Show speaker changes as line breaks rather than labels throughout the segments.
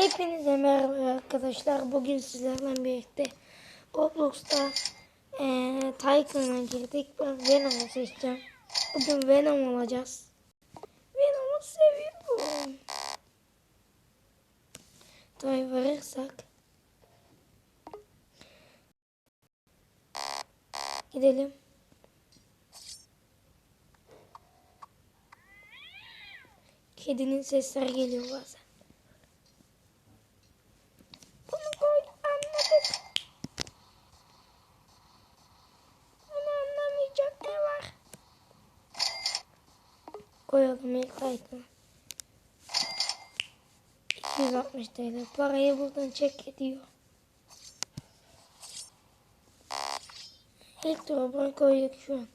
Hepinize merhaba arkadaşlar. Bugün sizlerle birlikte Roblox'ta eee Tycoon'a girdik. Ben Venom'u seçeceğim. Bugün Venom olacağız. Venom'u seviyorum. Tabi varırsak. Gidelim. Kedinin sesleri geliyor bazen. Bunu koy anladık. Bunu anlamayacak ne var? Koyalım ilk ayakını. 260 TL. Parayı buradan çek diyor. İlk drop'u koyduk şu an.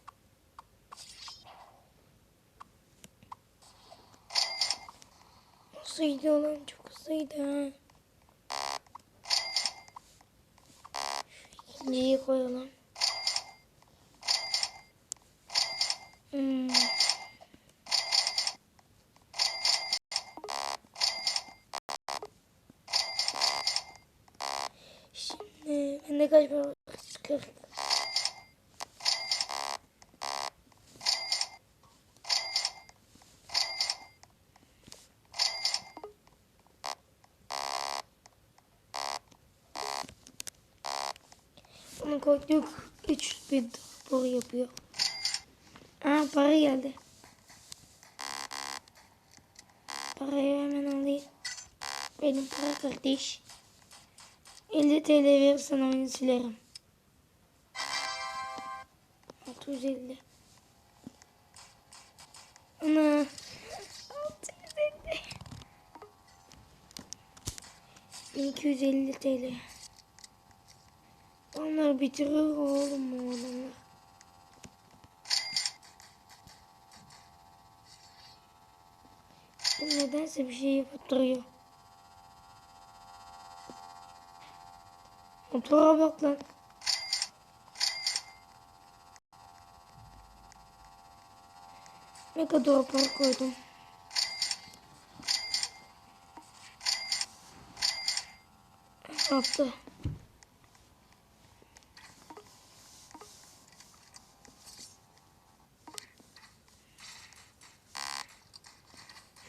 Hızlıydı lan çok hızlıydı ha. Şu koyalım. Hmm. Şimdi bende kaç para var? 40. Bunu koyduk. 3 bin dolar yapıyor. Aa para geldi. Parayı hemen alayım. Benim para kardeş. 50 TL verirsen oyunu silerim. 650. Ana. 650. 1250 TL. Onlar bitirir oğlum adamlar. Nedense bir şey yapıp duruyor. Motora bak lan. Mega dropper koydum. Attı.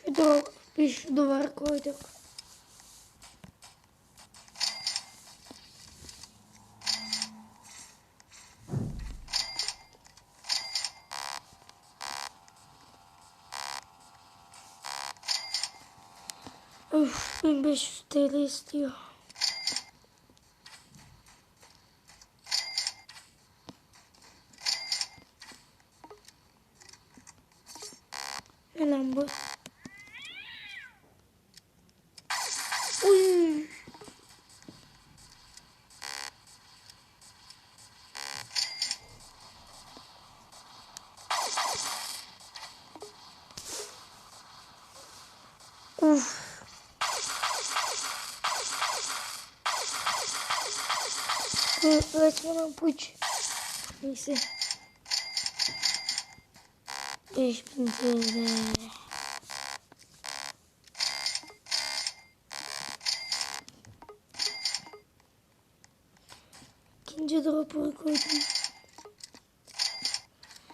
Şu da bir şu duvar koyduk. Öf 1500 TL istiyor. Lan bu? Uf. Saçmalama puç. Neyse. 5000 TL. İkinci drop'u koydum.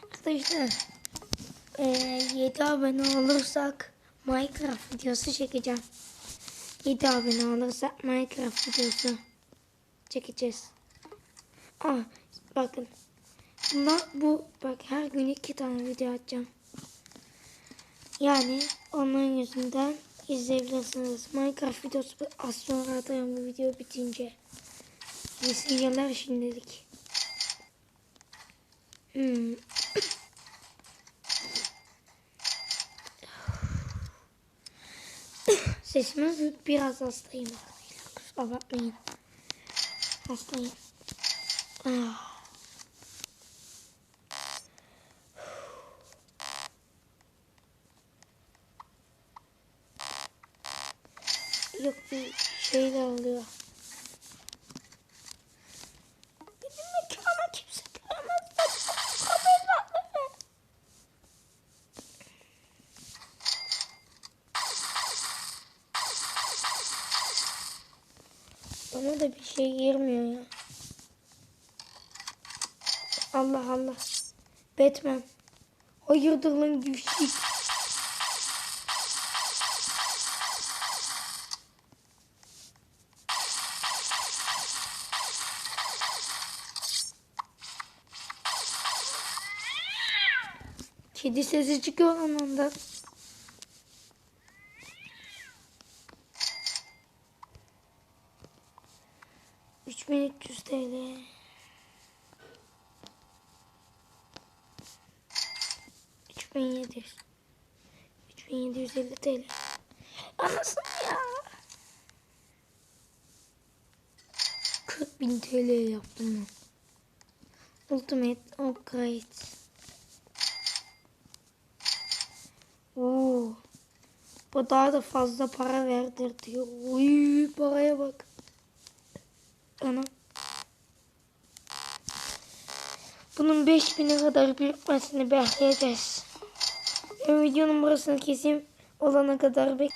Arkadaşlar eee 7 abone olursak Minecraft videosu çekeceğim. 7 abone olursak Minecraft videosu çekeceğiz. Aa bakın. Bunda bu bak her gün iki tane video atacağım. Yani onun yüzünden izleyebilirsiniz. Minecraft videosu az sonra atacağım bu video bitince. İyi seyirler şimdilik. Hmm. Sesimiz biraz hastayım. Kusura bakmayın. Hastayım. Ah. Yok bir şey de oluyor. Benim mekana kimse giremez. Haberin var mı? Bana da bir şey girmiyor ya. Allah Allah. Batman. Hayırdır lan düştük. Kedi sesi çıkıyor anında. 1000 TL yaptım ben. Ultimate upgrade. Oo. Bu daha da fazla para verdirdi. Uy paraya bak. Ana. Bunun 5000'e kadar büyütmesini bekleyeceğiz. Ben videonun burasını keseyim. Olana kadar bek.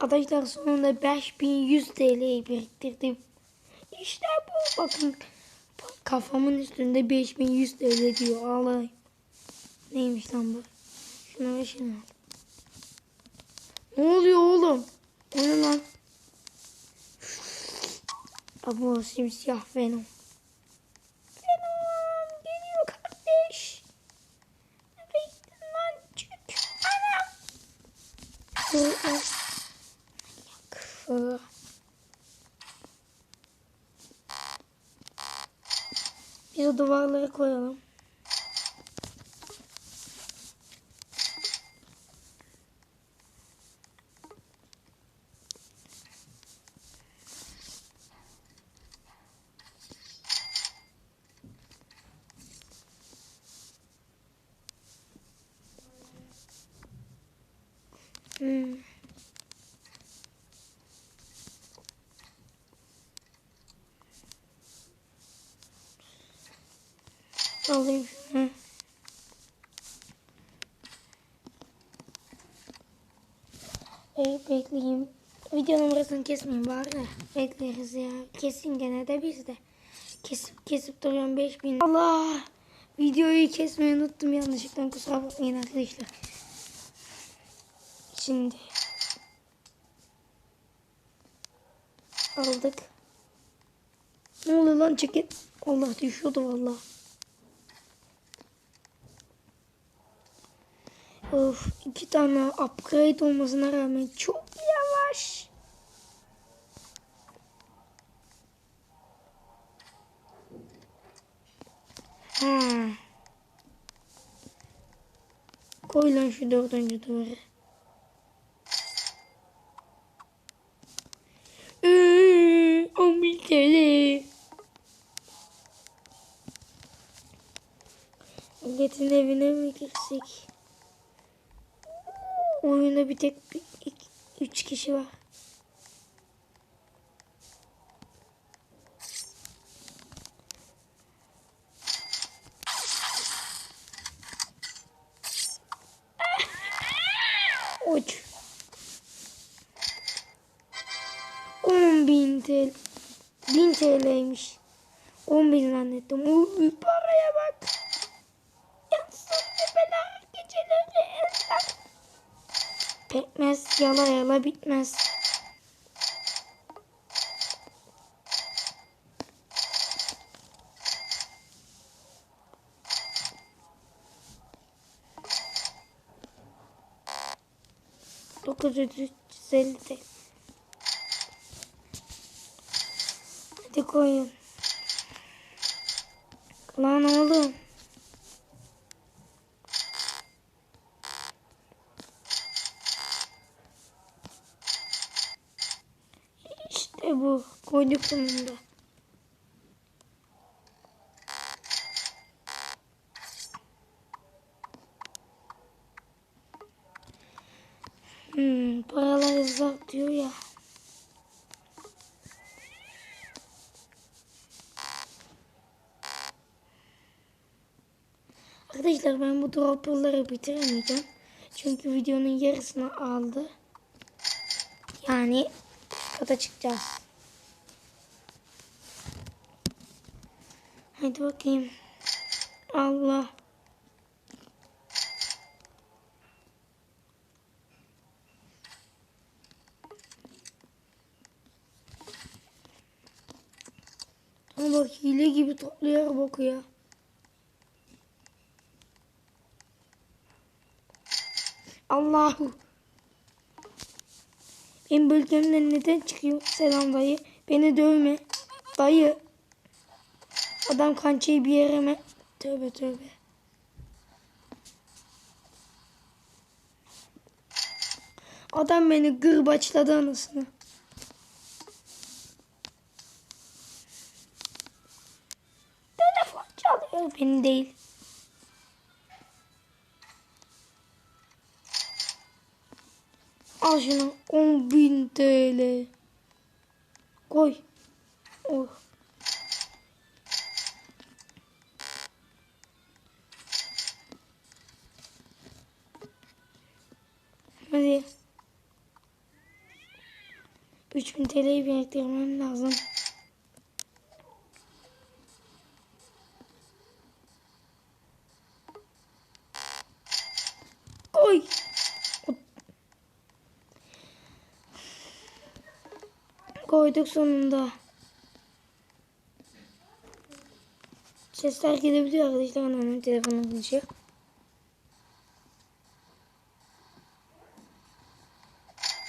Arkadaşlar sonunda 5100 TL'yi biriktirdim. İşte bu. Bakın kafamın üstünde 5100 TL diyor. Ağlayayım. Neymiş lan bu? Şuna ve şuna. Ne oluyor oğlum? O ne lan? Abo simsiyah. Venom Biz o koyalım. Hmm. Alayım şunu. Ey bekleyeyim. Video numarasını kesmeyin bari de. Bekleriz ya. Kesin gene de biz de. Kesip kesip duruyorum 5000. Allah! Videoyu kesmeyi unuttum yanlışlıkla kusura bakmayın arkadaşlar. Şimdi aldık. Ne oluyor lan çekin. Allah düşüyordu valla. Of iki tane upgrade olmasına rağmen çok yavaş. Ha. Koy lan şu dördüncü duvarı. 10 TL. Milletin evine mi girsek? Oyunda bir tek bir, iki, üç kişi var. Uç. 10 bin TL. 1000 TL'ymiş. 10 bin zannettim. Uy, paraya bak. Pekmez yala yala bitmez. Dokuz yüz elli. Hadi koyun. Lan oğlum. İşte bu. Koyduk sonunda. Hmm, paralar zar diyor ya. Arkadaşlar ben bu dropperları bitiremeyeceğim. Çünkü videonun yarısını aldı. Yani kata çıkacağız. Haydi bakayım. Allah. Ama bak hile gibi topluyor bakıyor. Allahu. Benim bölgemden neden çıkıyor? Selam dayı. Beni dövme. Dayı. Adam kançayı bir yere mi? Tövbe tövbe. Adam beni gırbaçladı anasını. Telefon çalıyor beni değil. Al şunu 10.000 TL. Koy. Oh. Hadi. 3000 TL'yi biriktirmem lazım. Koy. Koyduk sonunda. Sesler gelebiliyor arkadaşlar. Annemin telefonu konuşuyor.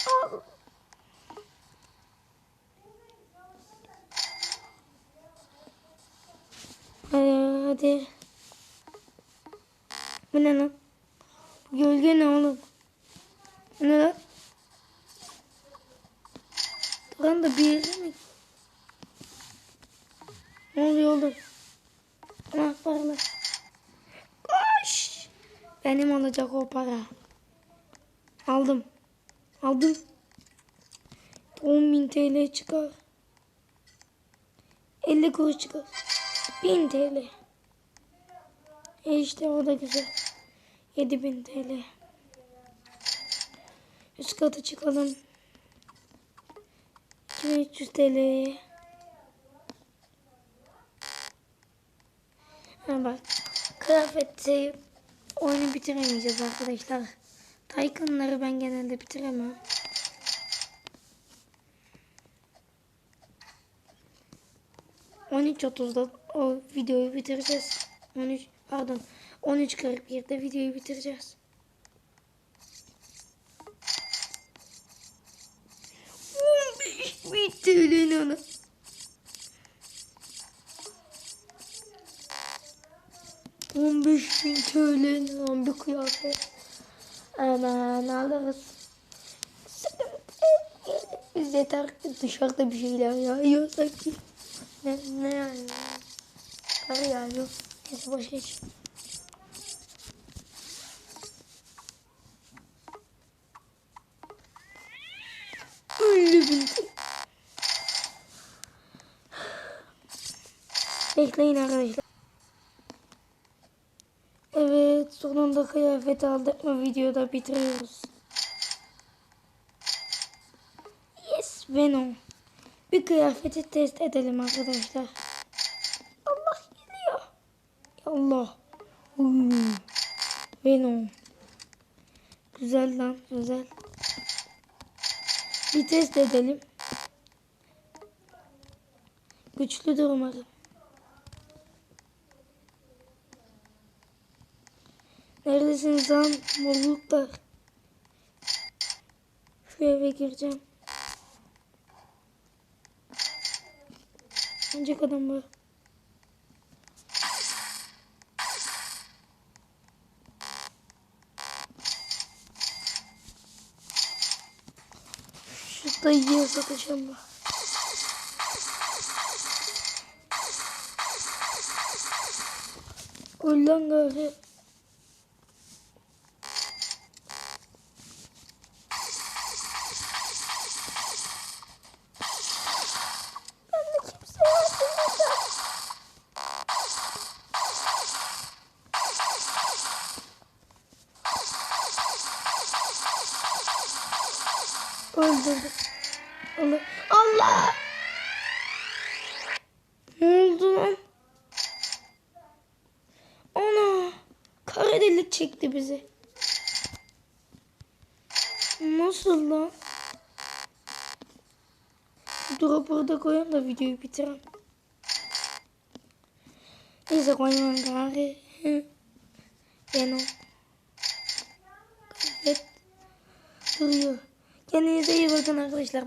Al. Hadi hadi. Bu ne lan? Bu gölge ne oğlum? Ne lan? Duran da bir yere mi? Ne oluyor oğlum? Ah paralar. Koş. Benim olacak o para. Aldım. Aldım. 10.000 TL çıkar. 50 kuruş çıkar. 1000 TL. E işte o da güzel. 7000 TL. Üst kata çıkalım. 2300 TL. Ha bak. Kıyafeti oyunu bitiremeyeceğiz arkadaşlar. Taycanları ben genelde bitiremem. On üç otuzda o videoyu bitireceğiz. 13 pardon 13.41'de videoyu bitireceğiz. On beş bin TL ana. On beş bin TL lan bir kıyafet. Hemen alırız. Biz yeter ki dışarıda bir şeyler yağıyor sanki. Ne, ne yani? Kar yağıyor. Neyse boş geç. Öyle bildim. Bekleyin arkadaşlar. Evet sonunda kıyafet aldık mı videoda bitiriyoruz. Yes Venom. Bir kıyafeti test edelim arkadaşlar. Allah geliyor. Allah. Hmm. Venom. Güzel lan güzel. Bir test edelim. Güçlüdür umarım. Neredesiniz lan molluklar? Şu eve gireceğim. Ancak adam var. Şu dayıya satacağım bak. Ölen gari. abla. Ne oldu lan? Ana. Kara delik çekti bizi. Nasıl lan? Durup burada koyayım da videoyu bitireyim. Neyse koyayım gari. Genau. Evet. Duruyor. Kendinize iyi bakın arkadaşlar.